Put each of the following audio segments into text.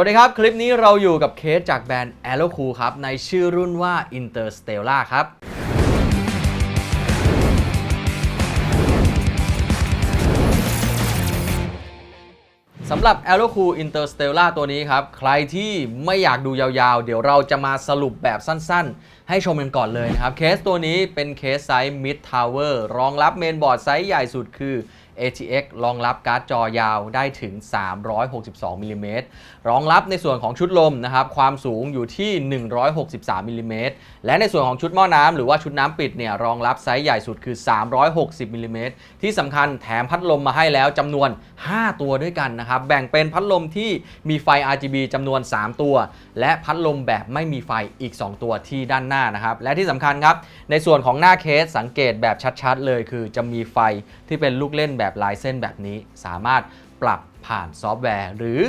วัสดีครับ คลิปนี้เราอยู่กับเคสจากแบรนด์ a e r o c o o ครับ ในชื่อรุ่นว่า Interstellar ครับ สำหรับ a e r o c o o Interstellar ตัวนี้ครับ ใครที่ไม่อยากดูยาวๆ เดี๋ยวเราจะมาสรุปแบบสั้นๆ ให้ชมกันก่อนเลยนะครับ เคสตัวนี้เป็นเคสไซส์ Mid Tower รองรับเมนบอร์ดไซส์ใหญ่สุดคือ ATX รองรับการ์ดจอยาวได้ถึง 362มิลลิเมตรรองรับในส่วนของชุดลมนะครับ ความสูงอยู่ที่ 163มิลลิเมตรและในส่วนของชุดหม้อน้ำหรือว่าชุดน้ำปิดเนี่ยรองรับไซส์ใหญ่สุดคือ 360มิลลิเมตรที่สำคัญแถมพัดลมมาให้แล้วจำนวน 5 ตัวด้วยกันนะครับ แบ่งเป็นพัดลมที่มีไฟ RGB จำนวน 3 ตัว และพัดลมแบบไม่มีไฟอีก 2 ตัวที่ด้านหน้านะครับ และที่สำคัญครับ ในส่วนของหน้าเคสสังเกตแบบชัดๆ เลยคือจะมีไฟที่เป็นลูกเล่นแบบลายเส้นแบบนี้ สามารถปรับผ่านซอฟต์แวร์ หรือ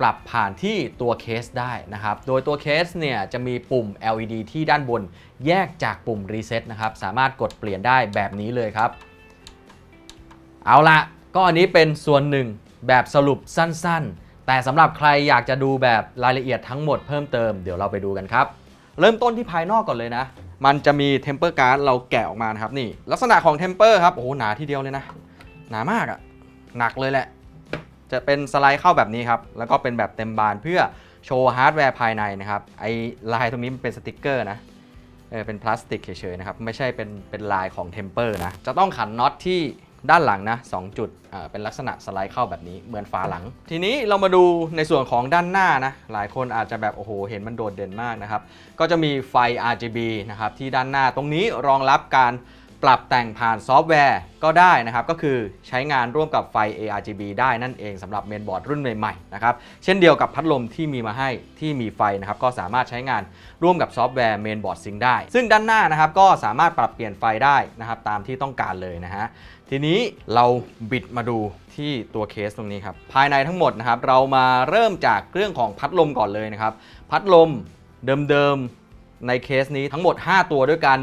ปรับผ่านที่ตัวเคสได้นะครับ โดยตัวเคสเนี่ยจะมีปุ่ม LED ที่ด้านบนแยกจากปุ่มรีเซ็ตนะครับ สามารถกดเปลี่ยนได้แบบนี้เลยครับ เอาละก็อันนี้เป็นส่วนหนึ่งแบบสรุปสั้นๆ แต่สำหรับใครอยากจะดูแบบรายละเอียดทั้งหมดเพิ่มเติม เดี๋ยวเราไปดูกันครับ เริ่มต้นที่ภายนอกก่อนเลยนะ มันจะมีเทมเปอร์การ์ดเราแกะออกมานะครับนี่ ลักษณะของเทมเปอร์ครับ โอ้โห หนาทีเดียวเลยนะ หนามากอะหนักเลยแหละ จะเป็นสไลด์เข้าแบบนี้ครับ แล้วก็เป็นแบบเต็มบานเพื่อโชว์ฮาร์ดแวร์ภายในนะครับ ไอลายตรงนี้มันเป็นสติกเกอร์นะเออเป็นพลาสติกเฉยๆนะครับ ไม่ใช่เป็นเป็นลายของเทมเปอร์นะ จะต้องขันน็อตที่ ด้านหลังนะ2จุดเป็นลักษณะสไลด์เข้าแบบนี้เหมือนฝาหลัง ทีนี้เรามาดูในส่วนของด้านหน้านะหลายคนอาจจะแบบโอ้โหเห็นมันโดดเด่นมากนะครับ ก็จะมีไฟ RGB นะครับที่ด้านหน้าตรงนี้รองรับการปรับแต่งผ่านซอฟต์แวร์ก็ได้นะครับ ก็คือใช้งานร่วมกับไฟ ARGB ได้นั่นเองสำหรับเมนบอร์ดรุ่นใหม่ๆนะครับเช่นเดียวกับพัดลมที่มีมาให้ที่มีไฟนะครับก็สามารถใช้งานร่วมกับซอฟต์แวร์เมนบอร์ดซิงได้ ซึ่งด้านหน้านะครับก็สามารถปรับเปลี่ยนไฟได้นะครับตามที่ต้องการเลยนะฮะ ทีนี้เราบิดมาดูที่ตัวเคสตรงนี้ครับ ภายในทั้งหมดนะครับ เรามาเริ่มจากเรื่องของพัดลมก่อนเลยนะครับ พัดลมเดิมๆ ในเคสนี้ทั้งหมด 5 ตัวด้วยกัน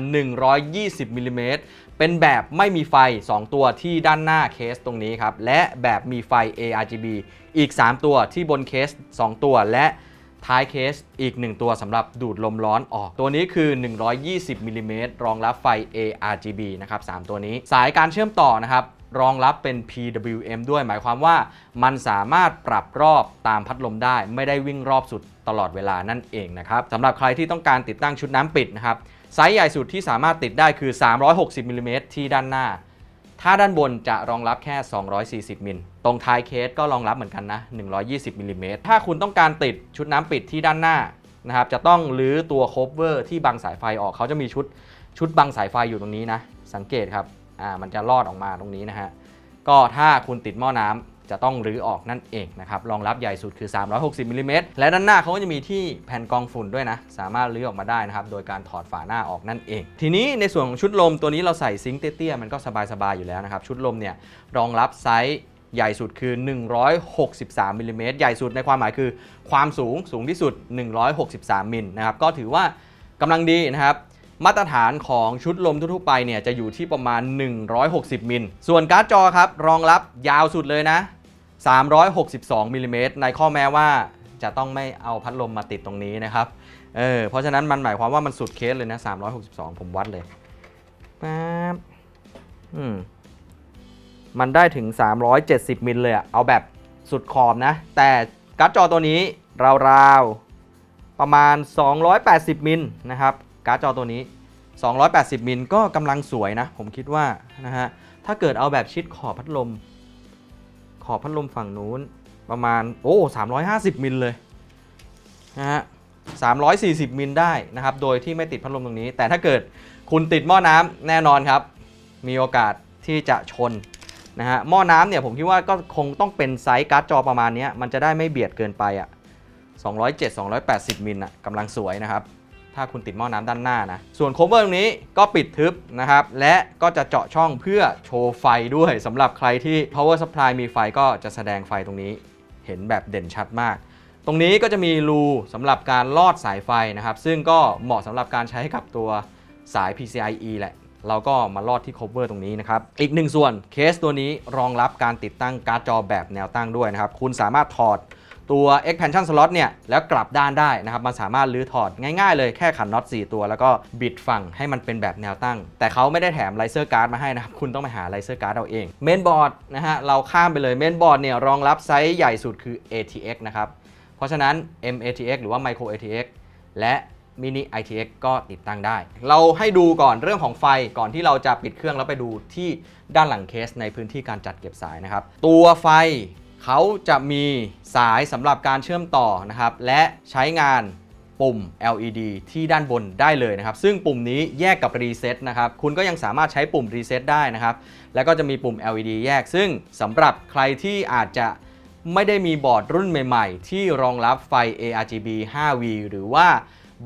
120มิลลิเมตรเป็นแบบไม่มีไฟ 2 ตัวที่ด้านหน้าเคสตรงนี้ครับ และแบบมีไฟ ARGB อีก 3 ตัวที่บนเคส 2 ตัวและ ท้ายเคสอีก 1 ตัวสำหรับดูดลมร้อนออก ตัวนี้คือ 120มิลลิเมตรรองรับไฟ ARGB นะครับ 3 ตัวนี้ สายการเชื่อมต่อนะครับ รองรับเป็น PWM ด้วย หมายความว่ามันสามารถปรับรอบตามพัดลมได้ ไม่ได้วิ่งรอบสุดตลอดเวลานั่นเองนะครับสำหรับใครที่ต้องการติดตั้งชุดน้ำปิดนะครับไซส์ใหญ่สุดที่สามารถติดได้คือ 360มิลลิเมตรที่ด้านหน้า ถ้าด้านบนจะรองรับแค่ 240มิล ตรงท้ายเคสก็รองรับเหมือนกันนะ 120มิลลิเมตรถ้าคุณต้องการติดชุดน้ำปิดที่ด้านหน้านะครับ จะต้องรื้อตัวโคเวอร์ที่บังสายไฟออก เขาจะมีชุดชุดบังสายไฟอยู่ตรงนี้นะ สังเกตครับ อ่า มันจะลอดออกมาตรงนี้นะฮะ ก็ถ้าคุณติดหม้อน้ำจะต้องรื้อออกนั่นเองนะครับ รองรับใหญ่สุดคือ 360มิลลิเมตรและด้านหน้าเขาก็จะมีที่แผ่นกองฝุ่นด้วยนะ สามารถรื้อออกมาได้นะครับ โดยการถอดฝาหน้าออกนั่นเอง ทีนี้ในส่วนของชุดลมตัวนี้เราใส่ซิงค์เตี้ยๆ มันก็สบายๆ อยู่แล้วนะครับ ชุดลมเนี่ยรองรับไซส์ ใหญ่สุดคือ 163มิลลิเมตรใหญ่สุดในความหมายคือความสูงสูงที่สุด 163มิลนะครับก็ถือว่ากำลังดีนะครับมาตรฐานของชุดลมทั่วไปเนี่ยจะอยู่ที่ประมาณ 160มิล ส่วนการ์ดจอครับ รองรับยาวสุดเลยนะ 362มิลลิเมตรในข้อแม้ว่าจะต้องไม่เอาพัดลมมาติดตรงนี้นะครับ เออ เพราะฉะนั้นมันหมายความว่ามันสุดเคสเลยนะ 362 ผมวัดเลยป๊บอืม มันได้ถึง 370 มิลเลยอะเอาแบบสุดขอบนะ แต่การ์ดจอตัวนี้ราวๆ ประมาณ 280 มิลนะครับ การ์ดจอตัวนี้ 280 มิลก็กำลังสวยนะ ผมคิดว่านะฮะ ถ้าเกิดเอาแบบชิดขอบพัดลม ขอบพัดลมฝั่งนู้นประมาณ โอ้ 350 มิลเลยนะฮะ 340 มิลได้นะครับ โดยที่ไม่ติดพัดลมตรงนี้ แต่ถ้าเกิดคุณติดหม้อน้ำแน่นอนครับ มีโอกาสที่จะชน นะฮะหม้อน้ำเนี่ยผมคิดว่าก็คงต้องเป็นไซส์การ์ดจอประมาณนี้มันจะได้ไม่เบียดเกินไปอะ207 280 มิลอะกำลังสวยนะครับ ถ้าคุณติดหม้อน้ำด้านหน้านะ ส่วนโคเวอร์ตรงนี้ก็ปิดทึบนะครับ และก็จะเจาะช่องเพื่อโชว์ไฟด้วยสำหรับใครที่ power supply มีไฟก็จะแสดงไฟตรงนี้ เห็นแบบเด่นชัดมาก ตรงนี้ก็จะมีรูสำหรับการลอดสายไฟนะครับ ซึ่งก็เหมาะสำหรับการใช้กับตัวสาย PCIe แหละ เราก็มาลอดที่ cover ตรงนี้นะครับ อีกหนึ่งส่วนเคสตัวนี้รองรับการติดตั้งการ์ดจอแบบแนวตั้งด้วยนะครับ คุณสามารถถอดตัว expansion slot เนี่ย แล้วกลับด้านได้นะครับ มันสามารถลื้อถอดง่ายๆเลยแค่ขันน็อต 4 ตัว แล้วก็บิดฝั่งให้มันเป็นแบบแนวตั้ง แต่เขาไม่ได้แถมไลเซอร์การ์ดมาให้นะครับ คุณต้องไปหาไลเซอร์การ์ดเอาเองเมนบอร์ดนะฮะเราข้ามไปเลยเมนบอร์ดเนี่ยรองรับไซส์ใหญ่สุดคือ ATX นะครับเพราะฉะนั้น MATX หรือว่า Micro ATX และ Mini ITX ก็ติดตั้งได้ เราให้ดูก่อนเรื่องของไฟก่อนที่เราจะปิดเครื่องแล้วไปดูที่ด้านหลังเคสในพื้นที่การจัดเก็บสายนะครับ ตัวไฟเขาจะมีสายสำหรับการเชื่อมต่อนะครับ และใช้งานปุ่ม LED ที่ด้านบนได้เลยนะครับ ซึ่งปุ่มนี้แยกกับ Reset นะครับ คุณก็ยังสามารถใช้ปุ่ม Reset ได้นะครับ แล้วก็จะมีปุ่ม LED แยก ซึ่งสำหรับใครที่อาจจะไม่ได้มีบอร์ดรุ่นใหม่ ๆ ที่รองรับไฟ ARGB 5V หรือว่า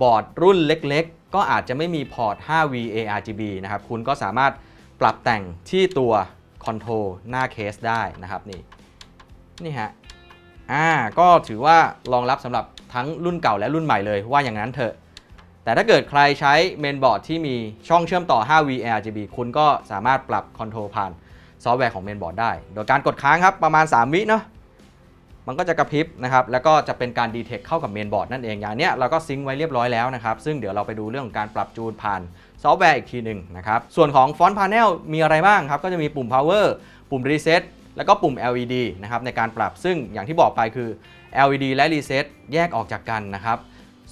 บอร์ดรุ่นเล็กๆ ก็อาจจะไม่มีพอร์ต 5V ARGB นะครับ คุณก็สามารถปรับแต่งที่ตัวคอนโทรลหน้าเคสได้นะครับนี่นี่ฮะอ่าก็ถือว่ารองรับสำหรับทั้งรุ่นเก่าและรุ่นใหม่เลยว่าอย่างนั้นเถอะ แต่ถ้าเกิดใครใช้เมนบอร์ดที่มีช่องเชื่อมต่อ 5V RGB คุณก็สามารถปรับคอนโทรลผ่านซอฟต์แวร์ของเมนบอร์ดได้ โดยการกดค้างครับประมาณ 3 วิเนาะ มันก็จะกระพริบนะครับแล้วก็จะเป็นการดีเทคเข้ากับเมนบอร์ดนั่นเองอย่างเนี้ยเราก็ซิงค์ไว้เรียบร้อยแล้วนะครับซึ่งเดี๋ยวเราไปดูเรื่องของการปรับจูนผ่านซอฟต์แวร์อีกทีหนึ่งนะครับส่วนของฟอนต์พาเนลมีอะไรบ้างครับก็จะมีปุ่ม power ปุ่ม reset แล้วก็ปุ่ม LED นะครับในการปรับซึ่งอย่างที่บอกไปคือ LED และ reset แยกออกจากกันนะครับ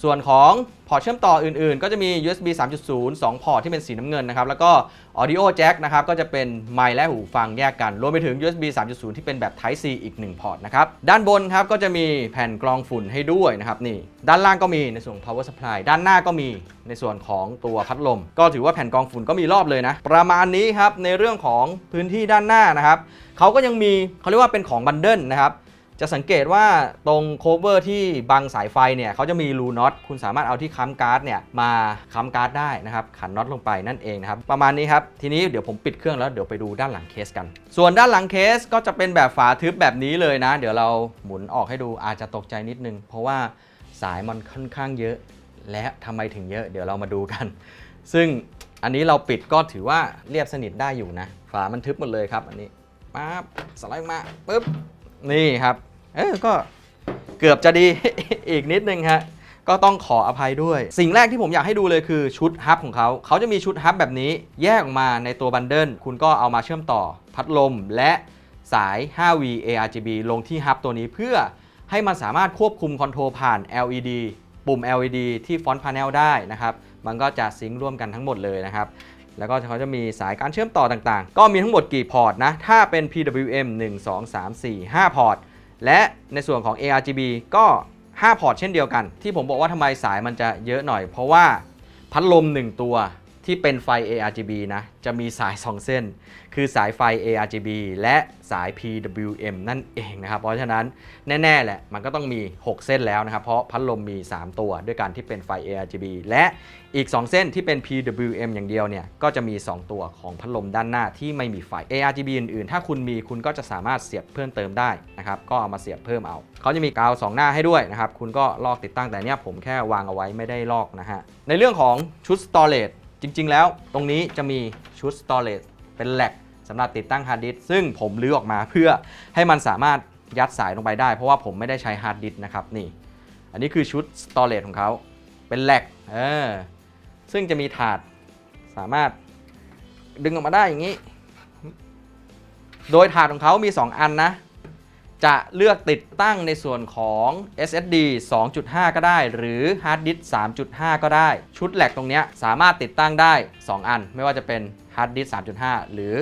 ส่วนของพอร์ตเชื่อมต่ออื่นๆ ก็จะมี USB 3.0 2 พอร์ตที่เป็นสีน้ำเงินนะครับ แล้วก็ Audio Jack นะครับ ก็จะเป็นไมค์และหูฟังแยกกัน รวมไปถึง USB 3.0 ที่เป็นแบบ Type C อีก 1 พอร์ตนะครับ ด้านบนครับ ก็จะมีแผ่นกรองฝุ่นให้ด้วยนะครับ นี่ ด้านล่างก็มีในส่วนของ power supply ด้านหน้าก็มีในส่วนของตัวพัดลม ก็ถือว่าแผ่นกรองฝุ่นก็มีรอบเลยนะ ประมาณนี้ครับ ในเรื่องของพื้นที่ด้านหน้านะครับ เขาก็ยังมีเขาเรียกว่าเป็นของบันเดิลนะครับ จะสังเกตว่าตรงโคเวอร์ที่บังสายไฟเนี่ยเขาจะมีรูน็อตคุณสามารถเอาที่ค้ำการ์ดเนี่ยมาค้ำการ์ดได้นะครับขันน็อตลงไปนั่นเองนะครับประมาณนี้ครับทีนี้เดี๋ยวผมปิดเครื่องแล้วเดี๋ยวไปดูด้านหลังเคสกัน ส่วนด้านหลังเคสก็จะเป็นแบบฝาทึบแบบนี้เลยนะ เดี๋ยวเราหมุนออกให้ดูอาจจะตกใจนิดนึง เพราะว่าสายมันค่อนข้างเยอะ และทำไมถึงเยอะเดี๋ยวเรามาดูกัน ซึ่งอันนี้เราปิดก็ถือว่าเรียบสนิทได้อยู่นะ ฝามันทึบหมดเลยครับ อันนี้ปั๊บสไลด์มาปุ๊บนี่ครับ เออก็เกือบจะดี อีกนิดนึงฮะก็ต้องขออภัยด้วย สิ่งแรกที่ผมอยากให้ดูเลยคือชุดฮับของเขา เขาจะมีชุดฮับแบบนี้แยกออกมาในตัวบันเดิลคุณก็เอามาเชื่อมต่อพัดลมและสาย 5V ARGB ลงที่ฮับตัวนี้เพื่อให้มันสามารถควบคุมคอนโทรลผ่าน LED ปุ่ม LED ที่ฟอนต์พา n e l ได้นะครับ มันก็จะซิงค์ร่วมกันทั้งหมดเลยนะครับ แล้วก็เขาจะมีสายการเชื่อมต่อต่างๆ ก็มีทั้งหมดกี่พอร์ตนะ ถ้าเป็น PWM 1 2 3 4 5 พอร์ต และในส่วนของ ARGB ก็ 5 พอร์ตเช่นเดียวกัน ที่ผมบอกว่าทำไมสายมันจะเยอะหน่อย เพราะว่าพัดลม 1 ตัว ที่เป็นไฟ ARGB นะ จะมีสาย 2 เส้น คือสายไฟ ARGB และสาย PWM นั่นเองนะครับ เพราะฉะนั้นแน่ๆแหละ มันก็ต้องมี 6 เส้นแล้วนะครับ เพราะพัดลมมี 3 ตัวด้วยกันที่เป็นไฟ ARGB และอีก 2 เส้นที่เป็น PWM อย่างเดียวเนี่ย ก็จะมี 2 ตัวของพัดลมด้านหน้าที่ไม่มีไฟ ARGB อื่นๆ ถ้าคุณมีคุณก็จะสามารถเสียบเพิ่มเติมได้นะครับ ก็เอามาเสียบเพิ่มเอา เขาจะมีกาว 2 หน้าให้ด้วยนะครับ คุณก็ลอกติดตั้งแต่เนี้ยผมแค่วางเอาไว้ไม่ได้ลอกนะฮะ ในเรื่องของชุด storage จริง ๆ แล้วตรงนี้จะมีชุด storage เป็นแหลกสำหรับติดตั้งฮาร์ดดิสซึ่งผมลื้อออกมาเพื่อให้มันสามารถยัดสายลงไปได้ เพราะว่าผมไม่ได้ใช้ฮาร์ดดิสนะครับนี่ อันนี้คือชุด storage ของเขาเป็นแหลกเออซึ่งจะมีถาดสามารถดึงออกมาได้อย่างนี้ โดยถาดของเขามี 2 อันนะ จะเลือกติดตั้งในส่วนของ SSD 2.5 ก็ได้ หรือ Hard Disk 3.5 ก็ได้ ชุดแหลกตรงนี้สามารถติดตั้งได้ 2 อัน ไม่ว่าจะเป็น Hard Disk 3.5 หรือ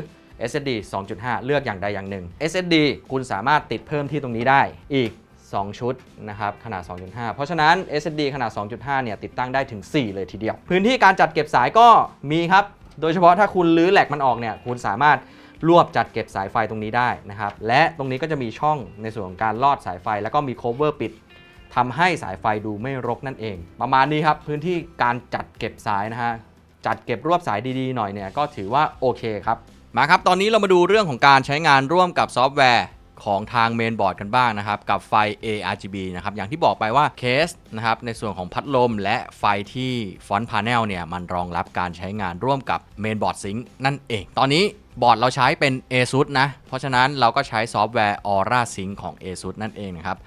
SSD 2.5 เลือกอย่างใดอย่างหนึ่ง SSD คุณสามารถติดเพิ่มที่ตรงนี้ได้อีก 2 ชุดนะครับขนาด 2.5 เพราะฉะนั้น SSD ขนาด 2.5 เนี่ยติดตั้งได้ถึง 4 เลยทีเดียว พื้นที่การจัดเก็บสายก็มีครับ โดยเฉพาะถ้าคุณลื้อแหลกมันออกเนี่ยคุณสามารถ รวบจัดเก็บสายไฟตรงนี้ได้นะครับ และตรงนี้ก็จะมีช่องในส่วนของการลอดสายไฟ แล้วก็มีโคเวอร์ปิดทำให้สายไฟดูไม่รกนั่นเอง ประมาณนี้ครับพื้นที่การจัดเก็บสายนะฮะจัดเก็บรวบสายดีๆหน่อยเนี่ยก็ถือว่าโอเคครับมาครับตอนนี้เรามาดูเรื่องของการใช้งานร่วมกับซอฟต์แวร์ของทางเมนบอร์ดกันบ้างนะครับ กับไฟ ARGB นะครับ อย่างที่บอกไปว่าเคสนะครับ ในส่วนของพัดลมและไฟที่ฟอนต์พา n e l เนี่ย มันรองรับการใช้งานร่วมกับเมนบอร์ดซิงค์นั่นเอง ตอนนี้ บอร์ดเราใช้เป็น ASUS นะ เพราะฉะนั้นเราก็ใช้ซอฟต์แวร์ Aura Sync ของ ASUS นั่นเองนะครับ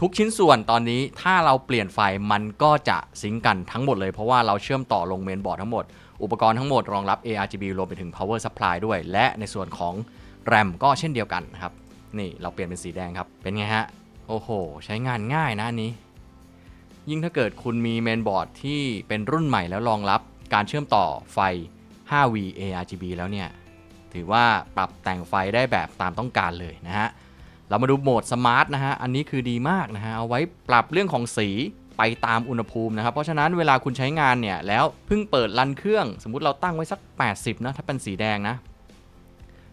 ทุกชิ้นส่วนตอนนี้ถ้าเราเปลี่ยนไฟมันก็จะซิงก์กันทั้งหมดเลยเพราะว่าเราเชื่อมต่อลงเมนบอร์ดทั้งหมด อุปกรณ์ทั้งหมดรองรับ ARGB รวมไปถึง power supply ด้วย และในส่วนของ RAM ก็เช่นเดียวกันนะครับนี่เราเปลี่ยนเป็นสีแดงครับ เป็นไงฮะ โอ้โห ใช้งานง่ายนะอันนี้ ยิ่งถ้าเกิดคุณมีเมนบอร์ดที่เป็นรุ่นใหม่แล้วรองรับการเชื่อมต่อไฟ 5V ARGB แล้วเนี่ย ถือว่าปรับแต่งไฟได้แบบตามต้องการเลยนะฮะ เรามาดูโหมดสมาร์ทนะฮะ อันนี้คือดีมากนะฮะ เอาไว้ปรับเรื่องของสีไปตามอุณหภูมินะครับ เพราะฉะนั้นเวลาคุณใช้งานเนี่ย แล้วเพิ่งเปิดรันเครื่อง สมมุติเราตั้งไว้สัก 80 นะ ถ้าเป็นสีแดงนะ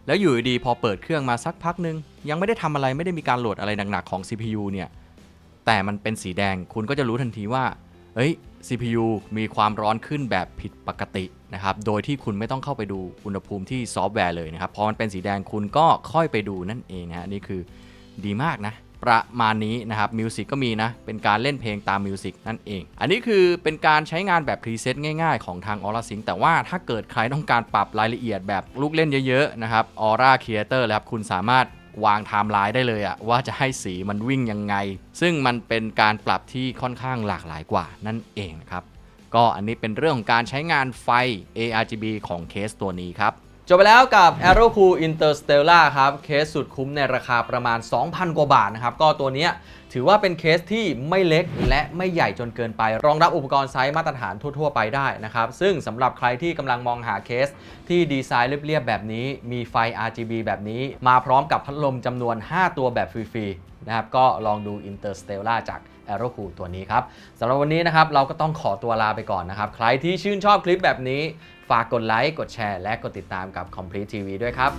แล้วอยู่ดีพอเปิดเครื่องมาสักพักหนึง ยังไม่ได้ทำอะไรไม่ได้มีการโหลดอะไรหนักๆของ CPU เนี่ย แต่มันเป็นสีแดงคุณก็จะรู้ทันทีว่า เอ้ย CPU มีความร้อนขึ้นแบบผิดปกตินะครับ โดยที่คุณไม่ต้องเข้าไปดูอุณหภูมิที่ซอฟต์แวร์เลยนะครับ พอมันเป็นสีแดงคุณก็ค่อยไปดูนั่นเองนะฮะ นี่คือดีมากนะ ประมาณนี้นะครับ มิวสิกก็มีนะ เป็นการเล่นเพลงตามมิวสิกนั่นเอง อันนี้คือเป็นการใช้งานแบบพรีเซตง่ายๆ ของทาง Aura Sync แต่ว่าถ้าเกิดใครต้องการปรับรายละเอียดแบบลูกเล่นเยอะๆนะครับ Aura Creator เลยครับ คุณสามารถ วางไทม์ไลน์ได้เลยอะว่าจะให้สีมันวิ่งยังไง ซึ่งมันเป็นการปรับที่ค่อนข้างหลากหลายกว่านั่นเองนะครับ ก็อันนี้เป็นเรื่องของการใช้งานไฟ ARGB ของเคสตัวนี้ครับ จบไปแล้วกับ Aero Cool Interstellar ครับเคสสุดคุ้มในราคาประมาณ 2,000 กว่าบาทนะครับ ก็ตัวนี้ถือว่าเป็นเคสที่ไม่เล็กและไม่ใหญ่จนเกินไป รองรับอุปกรณ์ไซส์มาตรฐานทั่ว ๆ ไปได้นะครับ ซึ่งสำหรับใครที่กำลังมองหาเคสที่ดีไซน์เรียบ ๆ แบบนี้ มีไฟ RGB แบบนี้ มาพร้อมกับพัดลมจำนวน 5 ตัวแบบฟรี ๆ นะครับ ก็ลองดู Interstellar จาก Aero Cool ตัวนี้ครับสำหรับวันนี้นะครับเราก็ต้องขอตัวลาไปก่อนนะครับใครที่ชื่นชอบคลิปแบบนี้ ฝากกดไลค์ กดแชร์ และกดติดตามกับ Complete TV ด้วยครับ